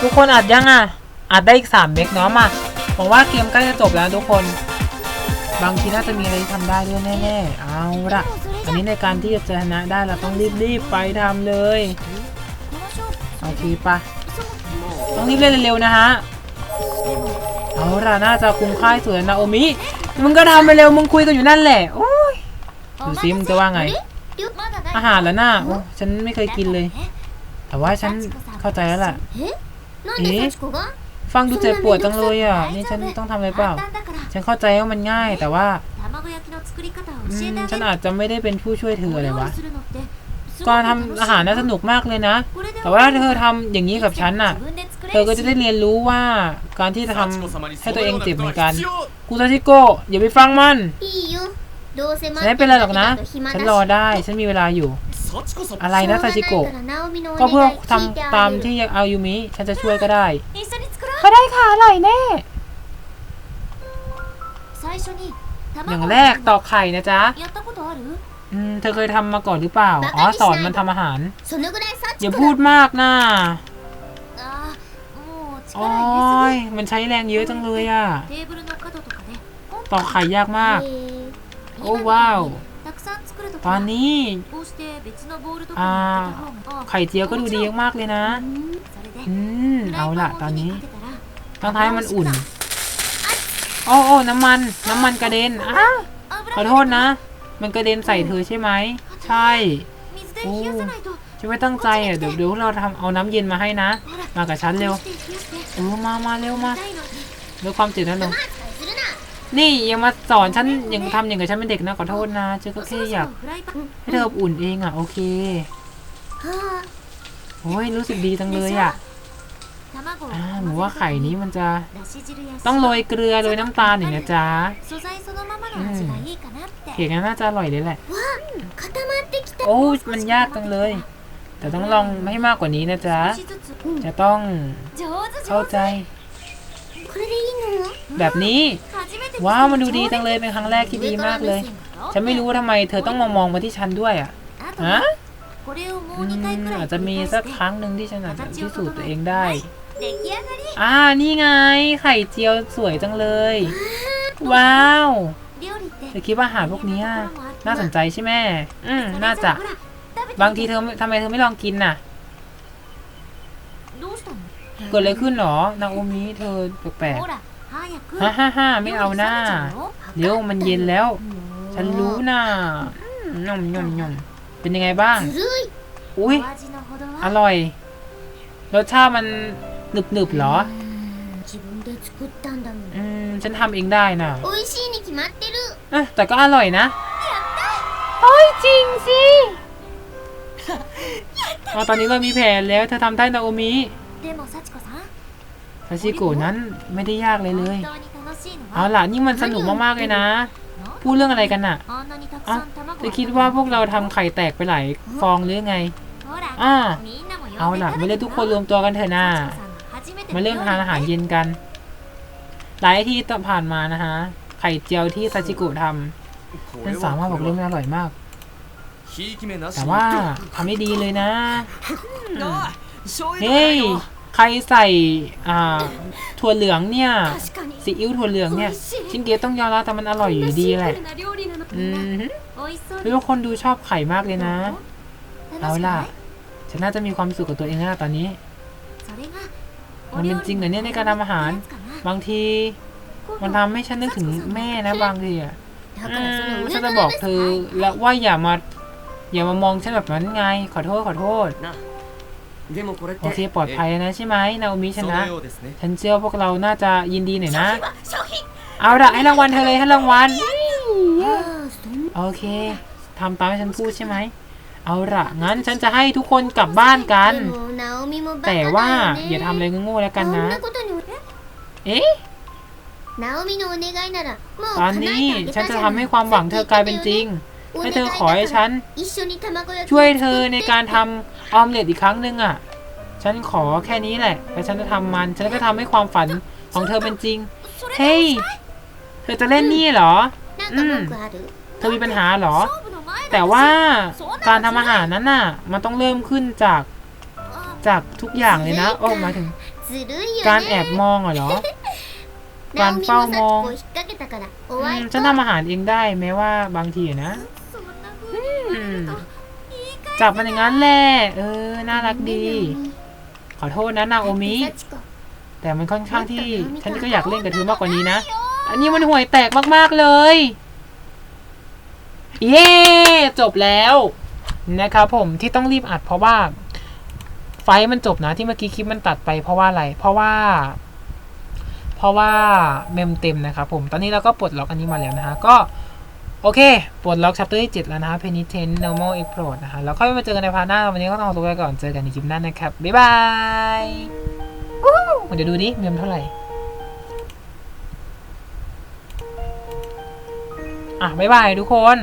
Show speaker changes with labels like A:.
A: ทุกคนอัดยังอะ อัดได้อีกสามเมกเนาะมาหวังว่าเกมใกล้จะจบแล้วทุกคน บางทีน่าจะมีอะไรที่ทำได้ด้วยแน่ๆ เอาละอันนี้ในการที่จะชนะได้เราต้องรีบๆไปทำเลยโอเคปะต้องรีบเล่นเร็วๆนะฮะ เอาละน่าจะคุ้มค่าสวยนะโอมิ มึงก็ทำไปเร็วมึงคุยกันอยู่นั่นแหละโอ้ยดูซิมึงจะว่าไง อาหารแล้วน่ะโอ้ฉันไม่เคยกินเลย แต่ว่าฉันเข้าใจแล้วล่ะ
B: なんで幸子が
A: ฟังดูเจ็บปวดจังเลยอ่ะ นี่ฉันต้องทำอะไรเปล่า ฉันเข้าใจว่ามันง่าย แต่ว่า อืมฉันอาจจะไม่ได้เป็นผู้ช่วยเธอเลยวะก่อนทำอาหารน่าสนุกมากเลยนะ แต่ว่าถ้าเธอทำอย่างนี้กับฉันน่ะ เธอก็จะได้เรียนรู้ว่าการที่จะทำให้ตัวเองเจ็บเหมือนกัน กูซาชิโกะอย่าไปฟังมัน
B: いいよどうせ
A: ฉันไม่เป็นไรหรอกนะ ฉันรอได้ ฉันมีเวลาอยู่ อะไรนะซาชิโกะก็เพื่อทำตามที่เอายูมิฉันจะช่วยก็ได้ ก็ได้ค่ะอร่อยแน่อย่างแรกตอกไข่นะจ๊ะอืมเธอเคยทำมาก่อนหรือเปล่า อ๋อ สอนมันทำอาหาร อย่าพูดมากนะโอ้ยมันใช้แรงเยอะจังเลยอะตอกไข่ยากมาก โอ้ว้าว ตอนนี้ อาไข่เจียวก็ดูดีมากเลยนะอืมเอาละตอนนี้ตอ
B: น
A: ท้ายมันอุ่นโอ้โอ้น้ำมันน้ำมันกระเด็นอ้าขอโทษนะ มันกระเด็นใส่เธอใช่ไหมใช่
B: โอ้
A: ช่วยตั้งใจอะเดี๋ยวเดี๋ยวเราทำเอาน้ำเย็นมาให้นะ มากับฉันเร็วเออมามาเร็วมาด้วยความเจ็บนั่นลง นี่ยังมาสอนฉันยังทำอย่างกับฉันเป็นเด็กนะขอโทษนะฉันก็แค่อยากให้เธออบอุ่นเองอะโอเคโอ้ยรู้สึกดีจังเลยอะอ่าหนูว่าไข่นี้มันจะต้องโรยเกลือโรยน้ำตาลอย่างนะจ้าเข่งนน่าจะอร่อยเลยแหละโอ้มันยากจังเลย แต่ต้องลองให้มากกว่านี้นะจ๊ะจะต้องเข้าใจแบบนี้ ว้าวมันดูดีจังเลยเป็นครั้งแรกที่ดีมากเลย ฉันไม่รู้ว่าทำไมเธอต้องมองมองมาที่ฉันด้วยอะฮะอาจจะมีสักครั้งหนึ่งที่ฉันอาจจะพิสูจน์ตัวเองได้ อ่านี่ไงไข่เจียวสวยจังเลย ว้าวเธอคิดว่าอาหารพวกนี้น่าสนใจใช่ไหมอืมน่าจะ บางทีเธอทำไมเธอไม่ลองกินน่ะเกิดอะไรขึ้นหรอนางโอมิเธอแปลกๆ ฮ่าฮ่าฮ่าไม่เอาหน้าเดี๋ยวมันเย็นแล้ว ฉันรู้น่ะนุ่มนุ่มนุ่มเป็นยังไงบ้าง อุ้ยอร่อย รสชาติมันหนึบหนึบเหรออืมฉันทำเองได้น่ะแต่ก็อร่อยนะโอ้ยจริงสิอตอนนี้เรามีแผนแล้วเธอทำได้นาโอมิ ฮาชิโกะนั้นไม่ได้ยากเลยเลย เอาล่ะนี่มันสนุกมากๆเลยนะ พูดเรื่องอะไรกันอะอะจะคิดว่าพวกเราทำไข่แตกไปหลายฟองหรือไงอ่าเอาล่ะมาเล่นทุกคนรวมตัวกันเถอะนะมาเริ่มทานอาหารเย็นกัน หลายที่ต่อผ่านมานะฮะ ไข่เจียวที่ซาชิโกะทำนั่นสามารถบอกเลยมันอร่อยมาก แต่ว่าทำไม่ดีเลยนะ เฮ้ย ใครใส่ถั่วเหลืองเนี่ยซีอิ๊วถั่วเหลืองเนี่ย ชินเกะต้องยอมรับแต่มันอร่อยอยู่ดีแหละอืม
B: พี่
A: ว่าคนดูชอบไข่มากเลยนะ เอาล่ะ ฉันน่าจะมีความสุขกับตัวเองแล้วตอนนี้ มันเป็นจริงเหรอเนี่ยในการทำอาหาร บางที มันทำให้ฉันนึกถึงแม่นะบางทีอะฉันจะบอกเธอแล้วว่าอย่ามา อย่ามามองฉันแบบนั้นไง ขอโทษขอโทษ
C: でもこれって
A: โอเคปลอดภัยแล้วนะใช่ไหมนาโอมิช
C: そ
A: นะ
C: のようですね
A: ฉันเชื่อว่าพวกเราน่าจะยินดีหน่อยนะ
B: 商品
A: เอาละให้รางวัลเธอเลยให้รางวัล
B: ああそん
A: โอเคทำตามที่ฉันพูดใช่ไหม เอาละงั้นฉันจะให้ทุกคนกลับบ้านกัน
B: でもナオミもバカだ
A: แต่
B: よね
A: ว่าอย่าทำอะไรโง่ๆแล้วกัน
B: こん
A: นะ
B: なことに
A: เอ๊ะ
B: ナオミのお願いならもう
A: ตอน
B: 叶え
A: นี้
B: てあげ
A: ฉัน
B: た
A: จะ
B: じゃ
A: ทำ
B: ん
A: ให้ความหวังเธอกลายเป็นจริง
B: お
A: ให้เธอขอให้ฉันช่วยเธอในการทำออมเล็ตอีกครั้งหนึ่งอะ ฉันขอแค่นี้แหละแล้วฉันจะทำมัน ฉันก็ทำให้ความฝันของเธอเป็นจริง เฮ้เธอจะเล่นนี่เหรอ
B: อืม
A: เธอมีปัญหาเหรอ แต่ว่าการทำอาหารนั้นน่ะ มันต้องเริ่มขึ้นจากจากทุกอย่างเลยนะ โอ้มาถึง การแอบมองเหรอ
B: การเฝ้าม
A: อ
B: ง
A: ฉันทำอาหารเองได้แม้ว่าบางทีนะ จับมันอย่างนั้นแหละเออ น่ารักดี ขอโทษนะนาโอมิ แต่มันค่อนข้างที่ฉันก็อยากเล่นกับเธอมากกว่านี้นะ อันนี้มันห่วยแตกมาก ๆ เลย เย้จบแล้วนะครับผมที่ต้องรีบอัดเพราะว่า ไฟมันจบนะที่เมื่อกี้คลิปมันตัดไปเพราะว่าอะไร เพราะว่า เพราะว่าเมมเต็มนะครับผมตอนนี้เราก็ปลดล็อกอันนี้มาแล้วนะฮะก็ โอเค ปลดล็อกชัปเตอร์ที่7แล้วนะครับ Penitent Normal Explode นะฮะแล้วค่อยมาเจอกันในพาร์ทหน้า วันนี้ก็ต้องขอตัวไปก่อน เจอกันในคลิปหน้านะครับ บ๊ายบายเดี๋ยวดูดิเมมเท่าไหร่ อะ บ๊ายบายทุกคน